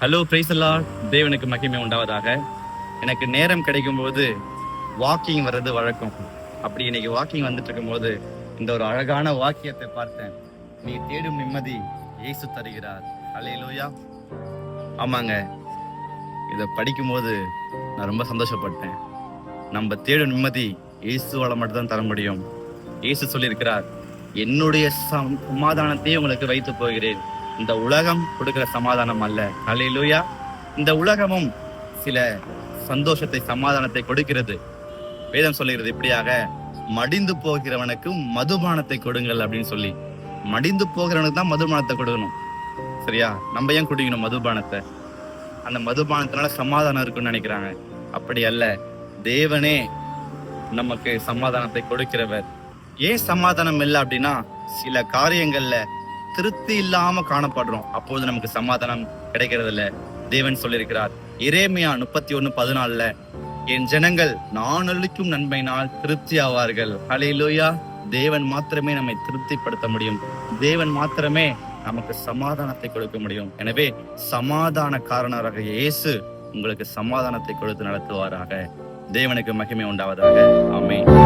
Hello பிரைசல்லா தேவனுக்கு மகிமை உண்டாவதாக. எனக்கு நேரம் கிடைக்கும் போது வாக்கிங் வர்றது வழக்கம். அப்படி இன்னைக்கு வாக்கிங் வந்துட்டு இருக்கும்போது இந்த ஒரு அழகான வாக்கியத்தை பார்த்தேன். நீ தேடும் நிம்மதி இயேசு தருகிறார். அலையிலோயா ஆமாங்க. இதை படிக்கும்போது நான் ரொம்ப சந்தோஷப்பட்டேன். நம்ம தேடும் நிம்மதி இயேசுவால மட்டும்தான் தர முடியும். இயேசு சொல்லியிருக்கிறார் என்னுடைய சம்- உங்களுக்கு வைத்து போகிறேன். இந்த உலகம் கொடுக்கிற சமாதானம் அல்ல. அலையிலூயா இந்த உலகமும் சில சந்தோஷத்தை சமாதானத்தை கொடுக்கிறது. வேதம் சொல்லுகிறது இப்படியாக மடிந்து போகிறவனுக்கு மதுபானத்தை கொடுங்கள் அப்படின்னு சொல்லி. மடிந்து போகிறவனுக்கு தான் மதுபானத்தை கொடுக்கணும். சரியா? நம்ம ஏன் குடிக்கணும் மதுபானத்தை? அந்த மதுபானத்தினால சமாதானம் இருக்குன்னு நினைக்கிறாங்க. அப்படி அல்ல. தேவனே நமக்கு சமாதானத்தை கொடுக்கிறவர். ஏன் சமாதானம் இல்லை அப்படின்னா சில காரியங்கள்ல திருப்தி இல்லாம காணப்படுறோம். அப்போது நமக்கு சமாதானம் கிடைக்கிறது இல்ல தேவன் சொல்லியிருக்கிறார் இரேமியா முப்பத்தி ஒண்ணு பதினாலுல என் ஜனங்கள் நான் அளிக்கும் நன்மையினால் திருப்தி ஆவார்கள். ஹalleluya. தேவன் மாத்திரமே நம்மை திருப்திப்படுத்த முடியும். தேவன் மாத்திரமே நமக்கு சமாதானத்தை கொடுக்க முடியும். எனவே சமாதான காரணராக இயேசு உங்களுக்கு சமாதானத்தை கொடுத்து நடத்துவாராக. தேவனுக்கு மகிமை உண்டாவதாக. ஆமென்.